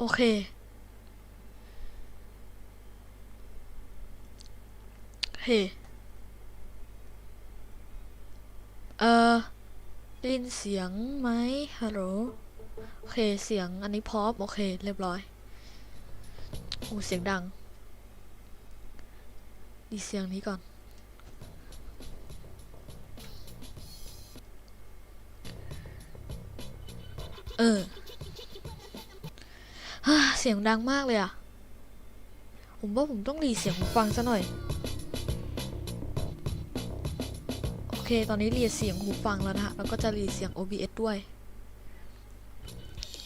โอเค เฮ้ เออได้ยินเสียงไหมฮัลโหล โอเค เสียงอันนี้พร้อมโอเค เรียบร้อยโอ้เสียงดัง ดีเสียงนี้ก่อน เออ เสียงดังมากเลยอะผมว่าผมต้องรีเสียงหูฟังซะหน่อย โอเค ตอนนี้รีเสียงหูฟังแล้วนะฮะ แล้วก็จะรีเสียง OBS ด้วย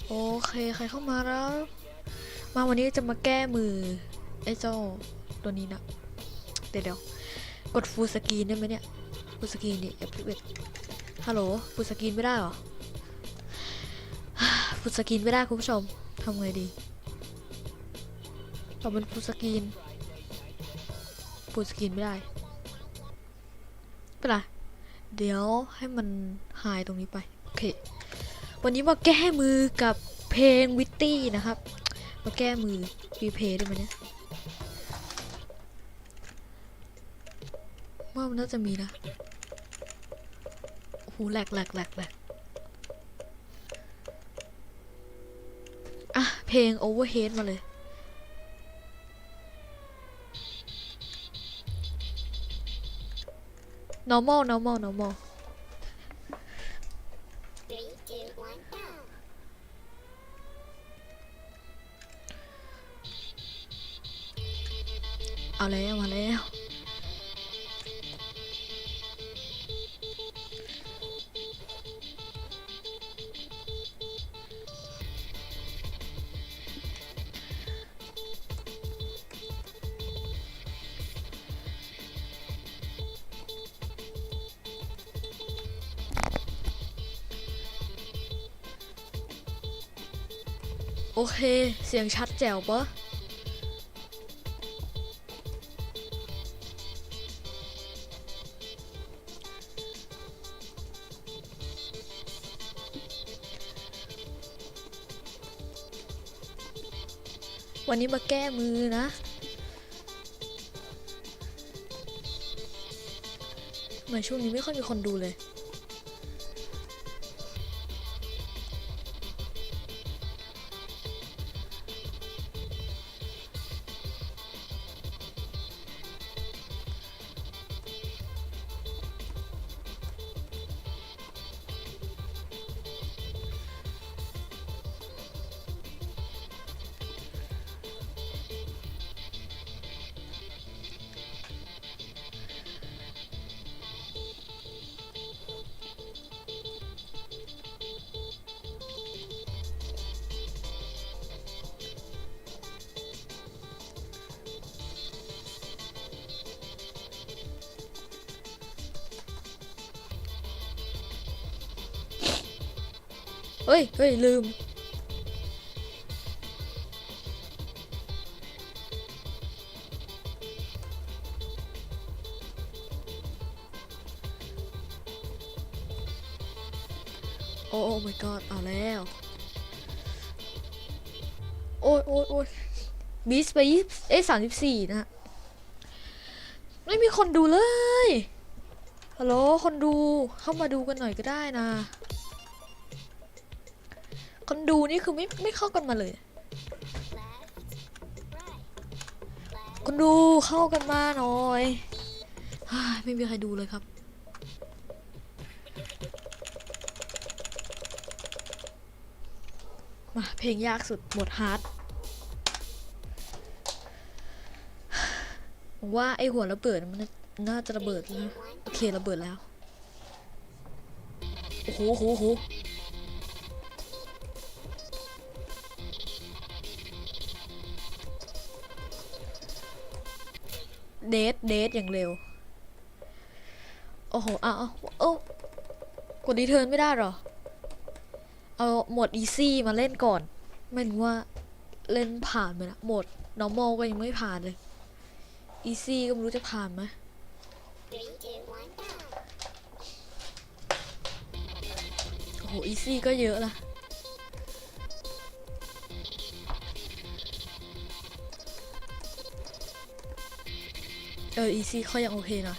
โอเค ใครเข้ามาแล้ว มาวันนี้จะมาแก้มือ ไอ้เจ้าตัวนี้นะ เดี๋ยวเดี๋ยวกดฟูสกีนได้ไหมเนี่ย ฟูสกีนนี่เอฟเอฮัลโหลฟูลสกรีนไม่ได้เหรอ ฟูสกรีนไม่ได้คุณผู้ชมทำไงดีต่อเป็นฟูสกรีนฟูสกรีนไม่ได้เป็นไรเดี๋ยวให้มันหายตรงนี้ไป โอเค วันนี้มาแก้มือกับเพลงวิตตี้นะครับ มาแก้มือรีเพย์ได้ไหมเนี่ยว่ามันน่าจะมีนะโอ้โหแหลกแหลกแหลกแหลกอะ เพลง Overhead มาเลย normal normal normal Three, two, one, go. เอาแล้วมาแล้ว โอเค เสียงชัดแจ๋วปะวันนี้มาแก้มือนะทำไมช่วงนี้ไม่ค่อยมีคนดูเลย ฮ้ยเฮ้ยลืมโอ้โอ้ my god เอาแล้ว โอ้ยโอ้ยโอ้ยบีสไปยี่เอ้สามสิบสี่นะฮะไม่มีคนดูเลย ฮัลโหล คนดูเข้ามาดูกันหน่อยก็ได้นะ ดูนี่คือไม่ไม่เข้ากันมาเลย คนดูเข้ากันมาหน่อยไม่มีใครดูเลยครับมาเพลงยากสุดหมดฮาร์ดว่าไอหัวระเบิดมันน่าจะระเบิดแล้วนะโอเคระเบิดแล้ว โอ้โหโอ้โหโอ้โห เดทเดทอย่างเร็ว โอ้โหอ้าวอ้าวโอ้กดรีเทิร์นไม่ได้เหรอ เอาโหมดอีซี่มาเล่นก่อน ไม่รู้ว่าเล่นผ่านไหมนะโหมด normal ก็ยังไม่ผ่านเลยอีซี่ก็ไม่รู้จะผ่านไหม Three, two, one, go. โอ้โหอีซี่ก็เยอะละ เอออีซี่เขายังโอเคหน่อย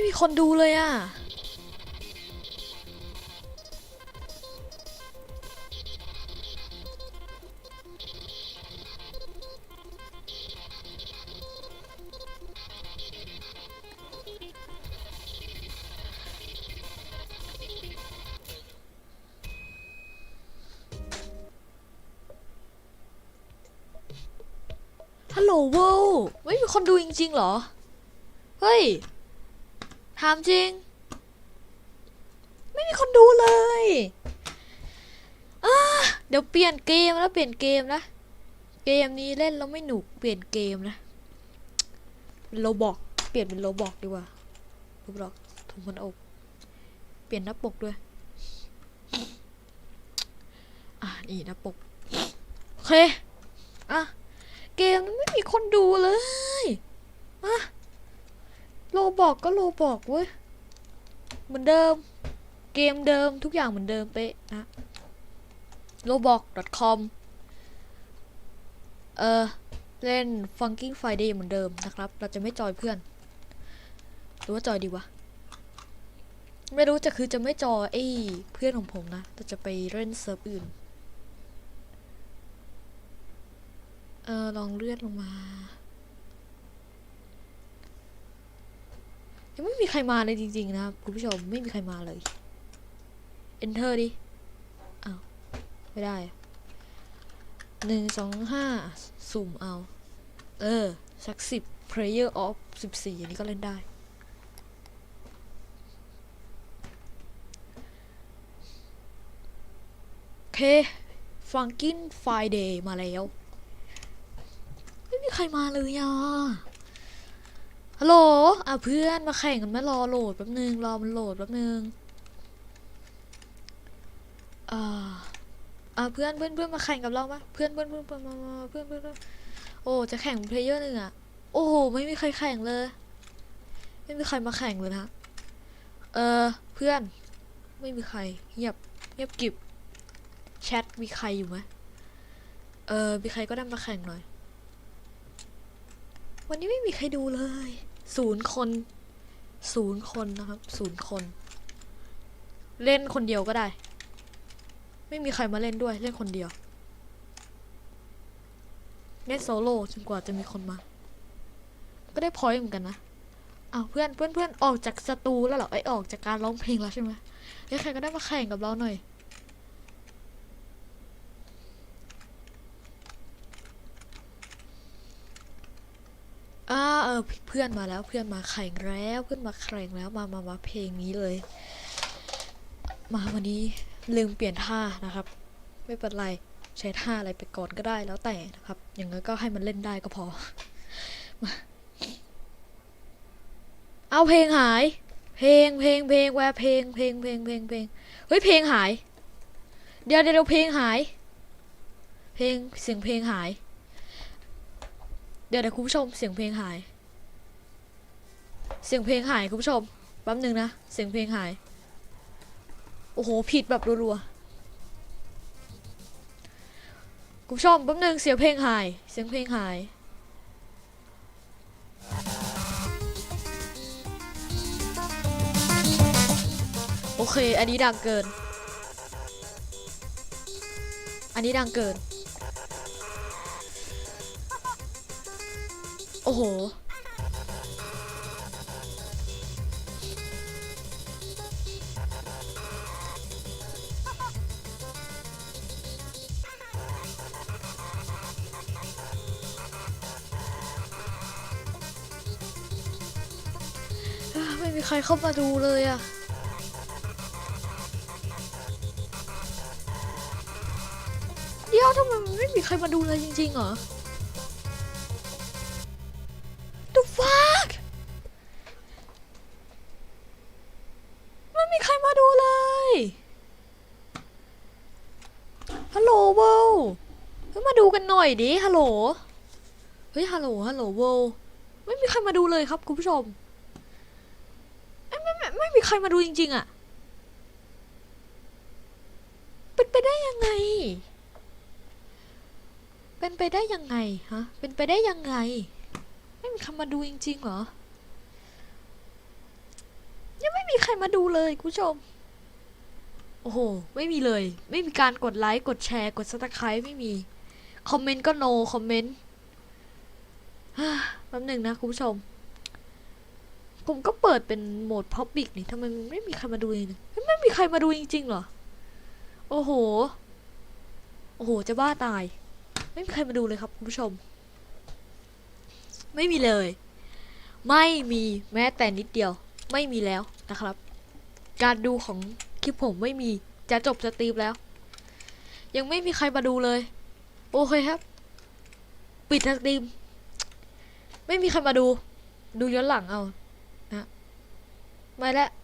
ไม่มีคนดูเลยอะ ฮัลโหลเวลไม่มีคนดูจริงๆเหรอ เฮ้ย ถามจริง ไม่มีคนดูเลยอ่าเดี๋ยวเปลี่ยนเกมแล้วเปลี่ยนเกมนะเกมนี้เล่นแล้วไม่หนุกเปลี่ยนเกมนะเป็นโลบอกเปลี่ยนเป็นโลบอกดีกว่าโลบอกถุงพันอก เปลี่ยนหน้าปกด้วย อะนี่หน้าปกโอเคอะเกมนั้นไม่มีคนดูเลยอะ โลบอกก็โลบอกเว้ย เหมือนเดิม เกมเดิมทุกอย่างเหมือนเดิมเป๊ะนะ roblox.com เออเล่น Funking Friday เหมือนเดิมนะครับ เราจะไม่จอยเพื่อน หรือว่าจอยดีวะ ไม่รู้จะคือจะไม่จอยไอ้เพื่อนของผมนะ แต่จะไปเล่นเซิร์ฟอื่น เออลองเลื่อนลงมา ยังไม่มีใครมาเลยจริงๆนะครับคุณผู้ชมไม่มีใครมาเลย enter ดิอ้าวไม่ได้หนึ่งสองห้าสุ่มเอา เออ สักสิบ player of สิบสี่อันนี้ก็เล่นได้ โอเค Funkin Friday มาแล้ว ไม่มีใครมาเลยอะ ฮัลโหลอะเพื่อนมาแข่งกันไหมรอโหลดแป๊บนึงรอมันโหลดแป๊บนึงอ่าอะเพื่อนเพื่อนเพื่อนมาแข่งกับเราไหมเพื่อนเพื่อนเพื่อนเพื่อนมาเพื่อนเพื่อนโอ้จะแข่งเพลเยอร์หนึ่งอะโอ้โหไม่มีใครแข่งเลย ไม่มีใครมาแข่งเลยนะเออเพื่อนไม่มีใครเงียบเงียบกิบแชทมีใครอยู่ไหมเออมีใครก็ได้มาแข่งหน่อย วันนี้ไม่มีใครดูเลย ศูนย์คนศูนย์คนนะครับศูนย์คน เล่นคนเดียวก็ได้ ไม่มีใครมาเล่นด้วยเล่นคนเดียวเล่นโซโล่จนกว่าจะมีคนมา ก็ได้พอยเหมือนกันนะอ้าวเพื่อนเพื่อนเพื่อนออกจากสตูแล้วเหรอไอออกจากการร้องเพลงแล้วใช่ไหมเฮ้ยใครก็ได้มาแข่งกับเราหน่อย อเพื่อนมาแล้วเพื่อนมาแข่งแล้วเพื่อนมาแข่งแล้วมามามาเพลงนี้เลย มาวันนี้ลืมเปลี่ยนท่านะครับ ไม่เป็นไรใช้ท่าอะไรไปก่อนก็ได้แล้วแต่นะครับ อย่างนั้นก็ให้มันเล่นได้ก็พอมาเอาเพลงหาย เพลงเพลงเพลงแวเพลงเพลงเพลงเพลงเพลงเฮ้ยเพลงหาย เดี๋ยวเดี๋ยวเพลงหาย เพลงเสียงเพลงหาย เดี๋ยวเดี๋ยวคุณผู้ชมเสียงเพลงหาย เสียงเพลงหายคุณผู้ชมแป๊บหนึ่งนะ เสียงเพลงหาย โอ้โห ผิดแบบรัวๆคุณผู้ชมแป๊บหนึ่งเสียงเพลงหาย เสียงเพลงหาย โอเค อันนี้ดังเกิน อันนี้ดังเกิน โอ้โห เข้ามาดูเลยอะเดี๋ยวทำไมมันไม่มีใครมาดูเลยจริงๆเหรอ The fuck ไม่มีใครมาดูเลยฮัลโหลเวลเฮ้ยมาดูกันหน่อยดิฮัลโหล เฮ้ยฮัลโหลฮัลโหลเวลไม่มีใครมาดูเลยครับคุณผู้ชม ไม่มีใครมาดูจริง ๆอะเป็นไปได้ยังไง เป็นไปได้ยังไงฮะ เป็นไปได้ยังไง ไม่มีใครมาดูจริง ๆ เหรอ ยังไม่มีใครมาดูเลยคุณผู้ชม โอ้โห ไม่มีเลย ไม่มีการกดไลค์ กดแชร์ กดซับสไครต์ไม่มี คอมเมนต์ก็โน คอมเมนต์ฮ่าแป๊บหนึ่งนะคุณผู้ชม ผมก็เปิดเป็นโหมด Public นี่ทำไมมันไม่มีใครมาดูเลยนี่ไม่มีใครมาดูจริงๆเหรอ โอ้โห โอ้โห จะบ้าตาย ไม่มีใครมาดูเลยครับคุณผู้ชม ไม่มีเลย ไม่มีแม้แต่นิดเดียว ไม่มีแล้วนะครับ การดูของคลิปผมไม่มีจะจบสตรีมแล้ว ยังไม่มีใครมาดูเลย โอเคครับ ปิดสตรีม ไม่มีใครมาดู ดูย้อนหลังเอา ไม่ละ